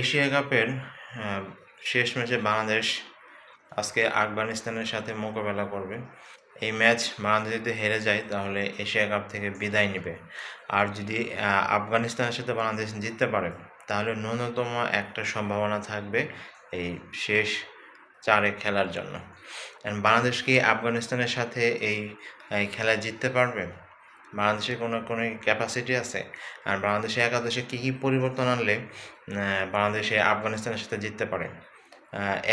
Asia কাপের শেষ ম্যাচে বাংলাদেশ আজকে আফগানিস্তানের সাথে মোকাবেলা করবে। এই ম্যাচ বাংলাদেশ যদি হেরে যায়, তাহলে এশিয়া কাপ থেকে বিদায় নেবে। আর যদি আফগানিস্তানের সাথে বাংলাদেশ জিততে পারে, তাহলে ন্যূনতম একটা সম্ভাবনা থাকবে এই শেষ চারে খেলার জন্য। বাংলাদেশ কি আফগানিস্তানের সাথে এই খেলায় জিততে পারবে? বাংলাদেশের কোনো কোনো ক্যাপাসিটি আছে? আর বাংলাদেশে একাদশে কী কী পরিবর্তন আনলে বাংলাদেশে আফগানিস্তানের সাথে জিততে পারে?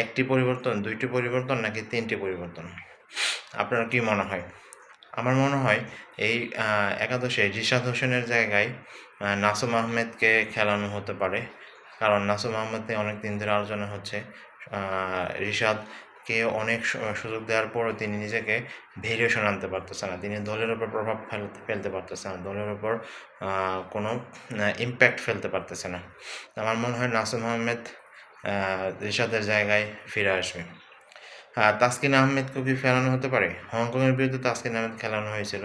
একটি পরিবর্তন দুইটি পরিবর্তন নাকি তিনটি পরিবর্তন? আপনার কি মনে হয়? আমার মনে হয় এই একাদশে রিশাদ হোসেনের জায়গায় নাসুম আহমেদকে খেলানো হতে পারে। কারণ নাসুম আহমেদ অনেক দিন ধরে আলোচনা হচ্ছে। আহ, রিশাদকে অনেক সুযোগ দেওয়ার পরও তিনি নিজেকে ভেরিয়েশন আনতে পারতেছে না। তিনি দলের ওপর প্রভাব ফেলতে ফেলতে পারতেছে না। দলের ওপর কোনো ইম্প্যাক্ট ফেলতে পারতেছে না। আমার মনে হয় নাসুম আহমেদ আহ, রিশাদের জায়গায় ফিরে আসবে। তাসকিন আহমেদকে কি ফেরানো হতে পারে? হংকংয়ের বিরুদ্ধে তাসকিন আহমেদ খেলানো হয়েছিল।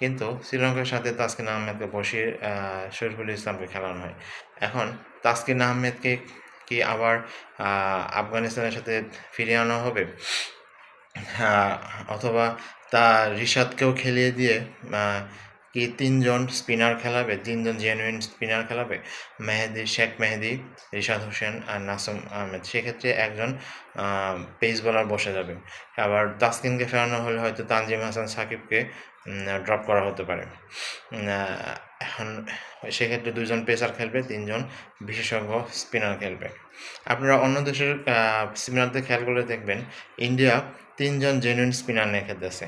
কিন্তু শ্রীলঙ্কার সাথে তাসকিন আহমেদকে বসিয়ে শরীফুল ইসলামকে খেলানো হয়। এখন তাসকিন আহমেদকে কি আবার আফগানিস্তানের সাথে ফিরিয়ে আনা হবে? অথবা তা রিশাদকেও খেলিয়ে দিয়ে কি তিনজন স্পিনার খেলাবে? তিনজন জেনুইন স্পিনার খেলাবে? মেহেদি, শেখ মেহেদি, রিশাদ হোসেন আর নাসুম আহমেদ। সেক্ষেত্রে একজন পেস বোলার বসে যাবে। আবার তাসকিনকে ফেরানো হলে হয়তো তানজিম হাসান সাকিবকে ড্রপ করা হতে পারে। এখন সেক্ষেত্রে দুজন পেসার খেলবে, তিনজন বিশেষজ্ঞ স্পিনার খেলবে। আপনারা অন্য দেশের স্পিনারদের খেয়াল করে দেখবেন। ইন্ডিয়া তিনজন জেনুইন স্পিনার নিয়ে খেলতেছে।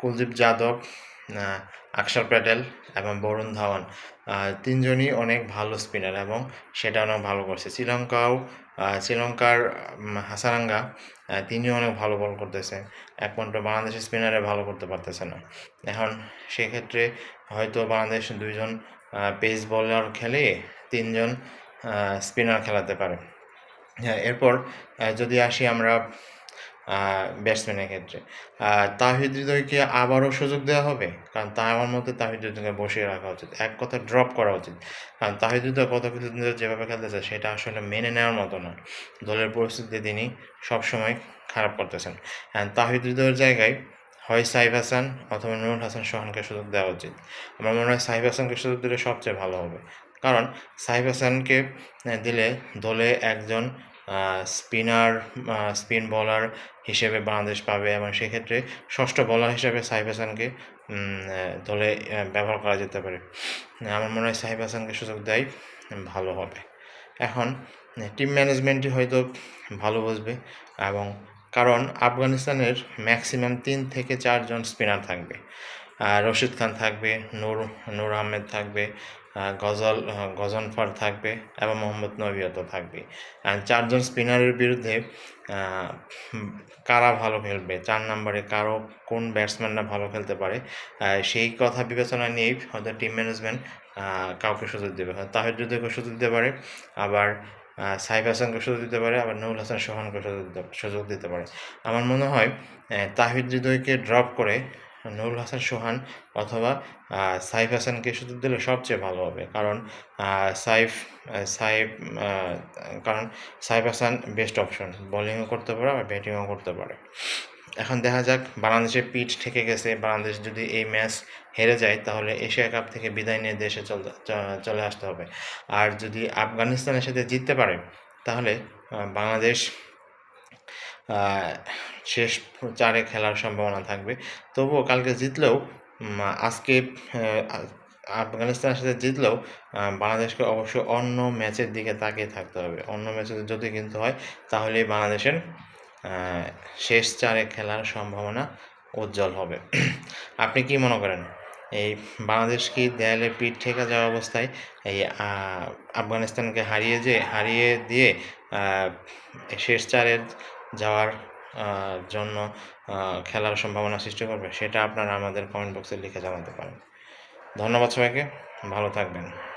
কুলদীপ যাদব আকশার প্যাটেল এবং বরুণ ধাওয়ান। তিনজনই অনেক ভালো স্পিনার এবং সেটা অনেক ভালো করছে। শ্রীলঙ্কাও শ্রীলঙ্কার হাসারাঙ্গা তিনিও অনেক ভালো বল করতেছে। একমাত্র বাংলাদেশের স্পিনারে ভালো করতে পারতেছে না। এখন সেক্ষেত্রে হয়তো বাংলাদেশ দুইজন পেস বলার খেলে তিনজন স্পিনার খেলাতে পারে। হ্যাঁ এরপর যদি আসি আমরা ব্যাটসম্যানের ক্ষেত্রে। তাহিদ হৃদয়কে আবারও সুযোগ দেওয়া হবে? কারণ তা আমার মতে তাহিদ হৃদয়কে বসিয়ে রাখা উচিত। এক কথা ড্রপ করা উচিত। কারণ তাহিদ হৃদয় গত কিছুদিন যেভাবে খেলতেছে সেটা আসলে মেনে নেওয়ার মতো না দলের পরিস্থিতি তিনি সবসময় খারাপ করতেছেন। তাহিদ হৃদয়ের জায়গায় হয় সাইফ হাসান অথবা নুরুল হাসান সোহানকে সুযোগ দেওয়া উচিত। আমার মনে হয় সাইফ হাসানকে সুযোগ দিলে সবচেয়ে ভালো হবে। কারণ সাইফ হাসানকে দিলে দলে একজন স্পিনার স্পিন বলার হিসেবে বাংলাদেশ পাবে এবং সেক্ষেত্রে ষষ্ঠ বলার হিসেবে সাইফ হাসানকে দলে ব্যবহার করা যেতে পারে। আমার মনে হয় সাইফ হাসানকে সুযোগ দেয়, ভালো হবে। এখন, টিম ম্যানেজমেন্টই হয়তো ভালো বুঝবে এবং কারণ আফগানিস্তানের ম্যাক্সিমাম তিন থেকে চারজন স্পিনার থাকবে। রশিদ খান থাকবে, নূর নূর আহমেদ থাকবে গজল গজনফার থাকবে এবং মোহাম্মদ নবিয়ত থাকবে চারজন স্পিনারের বিরুদ্ধে কারা ভালো খেলবে? চার নম্বরে কারও, কোন ব্যাটসম্যানরা ভালো খেলতে পারে? সেই কথা বিবেচনা নিয়েই হয়তো টিম ম্যানেজমেন্ট কাউকে সুযোগ দেবে। তাহির যুদ্ধকে সুযোগ দিতে পারে, আবার সাইফ হাসানকে সুযোগ দিতে পারে, আবার নুরুল হাসান সোহানকে সুযোগ দিতে পারে। আমার মনে হয় তাহিদ হৃদয়কে ড্রপ করে নুরুল হাসান সোহান অথবা সাইফ হাসানকে সুযোগ দিলে সবচেয়ে ভালো হবে। কারণ সাইফ সাইফ কারণ সাইফ হাসান বেস্ট অপশন বোলিংও করতে পারে আবার ব্যাটিংও করতে পারে। এখন দেখা যাক, বাংলাদেশের পিঠ থেকে গেছে। বাংলাদেশ যদি এই ম্যাচ হেরে যায়, তাহলে এশিয়া কাপ থেকে বিদায় নিয়ে দেশে চলে আসতে হবে। আর যদি আফগানিস্তানের সাথে জিততে পারে, তাহলে বাংলাদেশ শেষ চারে খেলার সম্ভাবনা থাকবে। তবুও কালকে জিতলেও আজকে আফগানিস্তানের সাথে জিতলেও বাংলাদেশকে অবশ্যই অন্য ম্যাচের দিকে তাকিয়ে থাকতে হবে। অন্য ম্যাচে যদি কিন্তু হয়, তাহলেই বাংলাদেশের শেষ চারে খেলার সম্ভাবনা উজ্জ্বল হবে। আপনি কি মনে করেন? এই বাংলাদেশ কি দেয়ালে পিঠ ঠেকে যাওয়া অবস্থায় এই আফগানিস্তানকে হারিয়ে যে, হারিয়ে দিয়ে শেষ চারে যাওয়ার জন্য খেলার সম্ভাবনা সৃষ্টি করবে, সেটা আপনারা আমাদের কমেন্ট বক্সে লিখে জানাতে পারেন। ধন্যবাদ সবাইকে, ভালো থাকবেন।